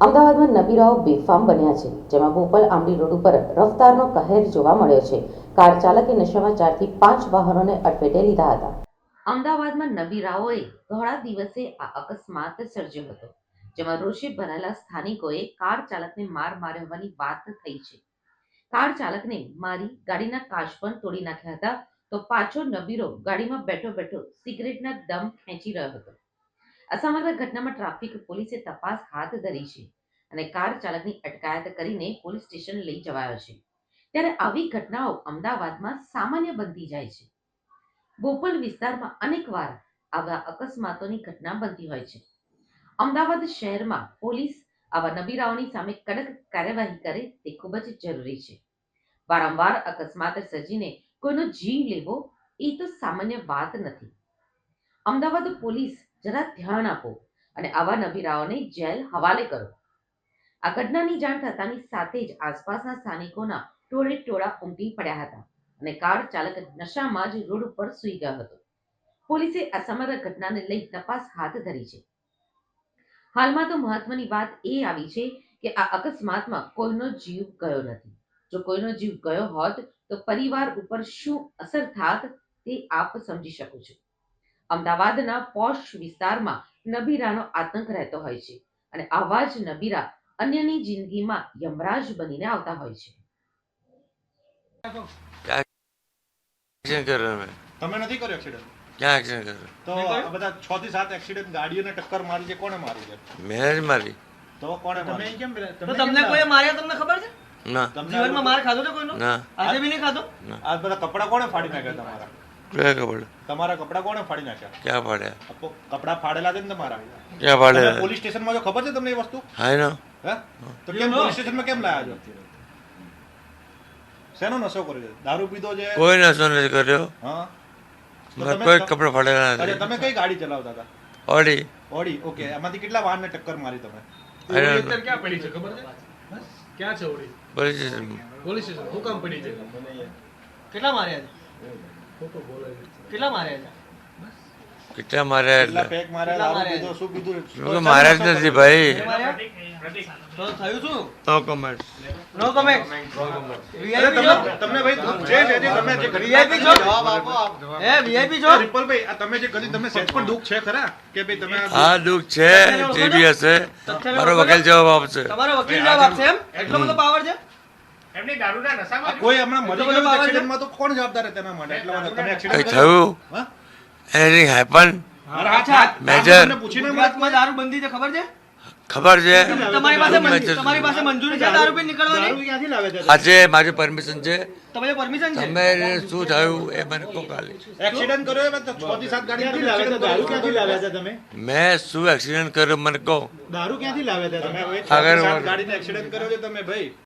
અમદાવાદમાં નબીરાઓ બેફામ બન્યા છે, જેમાં ભોપાલ આંબલી રોડ ઉપર રફતારનો કહેર જોવા મળ્યો છે. કાર ચાલકે નશામાં ચારથી પાંચ વાહનોને અડફેટે લીધા હતા. અમદાવાદમાં નબીરાઓએ ધોળા દિવસે આ અકસ્માત સર્જ્યો હતો, જેમાં રોષે ભરાયેલા સ્થાનિકોએ કાર ચાલકને માર માર્યો હોવાની વાત થઈ છે. કાર ચાલકને મારી ગાડીના કાચ પણ તોડી નાખ્યા હતા, તો પાછો નબીરો ગાડીમાં બેઠો બેઠો સિગરેટના દમ ખેંચી રહ્યો હતો. આ સમગ્ર ઘટનામાં ટ્રાફિક પોલીસે તપાસ હાથ ધરી છે અને કાર ચાલકની અટકાયત કરીને પોલીસ સ્ટેશન લઈ જવાયો છે. ત્યારે આવી ઘટનાઓ અમદાવાદમાં સામાન્ય બનતી જાય છે. બોપલ વિસ્તારમાં અનેકવાર આવા અકસ્માતોની ઘટના બનતી હોય છે. અમદાવાદ શહેરમાં પોલીસ આવા નબીરાઓની સામે કડક કાર્યવાહી કરે તે ખૂબ જ જરૂરી છે. વારંવાર અકસ્માત સર્જીને કોઈનો જીવ લેવો એ તો સામાન્ય વાત નથી. અમદાવાદ પોલીસ જરા ધ્યાન આપો અને આવા નબીરાઓને જેલ હવાલે કરો. આ ઘટનાની જાણ થતાની સાથે જ આસપાસના સ્થાનિકોના ટોળે ટોળા ઉમટી પડ્યા હતા અને કાર ચાલક નશામાં જ રોડ ઉપર સૂઈ ગયો હતો. પોલીસે આ સમગ્ર ઘટનાને લઈ તપાસ હાથ ધરી છે. હાલમાં તો મહત્વની વાત એ આવી છે કે આ અકસ્માતમાં કોઈનો જીવ ગયો નથી. જો કોઈનો જીવ ગયો હોત તો પરિવાર ઉપર શું અસર થાત તે આપ સમજી શકો છો. અમદાવાદના પોશ વિસ્તારમાં નબીરાનો આતંક રહેતો હોય છે અને આવા જ નબીરા અન્યની જિંદગીમાં યમરાજ બનીને આવતા હોય છે. તમે? નથી કર્યો એક્સિડન્ટ ક્યાં એક્સિડન્ટ કર્યો? તો બધા છ થી સાત એક્સિડન્ટ ગાડીઓને ટક્કર મારી છે કોને મારી છે? મેં જ મારી. તો કોણે તમે મારી? કેમ તો તમને કોઈ માર્યા તમને ખબર છે? ના. તમને જીવનમાં માર ખાધો છે કોઈનો? ના. આજે બી નહીં ખાધો? આ બધા કપડા કોણે ફાડી નાખ્યા તમારા? ક્યાં ખબર? તમારા કપડા કોણે ફાડી નાખ્યા? ક્યાં ફાડ્યા? કપડા ફાડેલા છે ને તમારા. ક્યાં તમે પાડ્યા પોલીસ સ્ટેશનમાં જો ખબર છે તમને એ વસ્તુ? હા એનો. હે? તો કેમ પોલીસ સ્ટેશનમાં કેમ લાયા છો? શેનો નશો કર્યો છે? દારૂ પીધો છે? કોઈ નશો નથી કર્યો. હા? તો તમે- કોઈ કપડા ફાડેલા નથી. તમે કઈ ગાડી ચલાવતા હતા? ઓડી. ઓડી? ઓકે એમાંથી કેટલા વાહનને ટક્કર મારી તમે? ક્યાં પડી છે ખબર છે? ક્યાં છે ઓડી? પોલીસ સ્ટેશન પોલીસ સ્ટેશન હું કામ પડી છે? કેટલા માર્યા છે? કેટલા માર્યા કેટલા માર્યા એટલે? પેક માર્યા શું માર્યા જ નથી ભાઈ. તો થયું શું? નો કમેન્ટ નો કમેન્ટ તમે તમને ભાઈ દુઃખ છે જે જે તમે જે ઘટના છો? જવાબ આપો આપ. વીઆઈપી છો રિપલભાઈ આ તમે જે કર્યું તમે સેજ પણ દુઃખ છે ખરા? કે ભાઈ તમે હા દુઃખ છે જે બી હશે. મારો વકીલ જવાબ આપશે. તમારો વકીલ જવાબ આપશે એમ? એટલો બધો પાવર છે? આ કોઈ હમણાં મરી ગયું એક્સિડન્ટમાં તો કોણ જવાબદાર તેના માટે? એટલા માટે તમે એક્સિડન્ટ થયું. એનિથિંગ હેપન અરે હા, અચ્છા. આ મેજર. પૂછીને મને દારૂ બંધી છે ખબર છે? ખબર છે. તમારી પાસે તમારી પાસે મંજૂરી છે દારૂ પી નીકળવાની? ક્યાંથી લાવે છે? આજે મારી પરમિશન છે. તમારી પરમિશન છે? તમે શું થયું એ મને કહો કાલે એક્સિડન્ટ કર્યો એ તો થી ગાડી દારૂ ક્યાંથી તમે? મેં શું એક્સિડન્ટ કર્યો મને કહો. દારૂ ક્યાંથી લાવ્યા હતા તમે? તમે થી આગળ સાત એક્સિડન્ટ કર્યો છે તમે ભાઈ.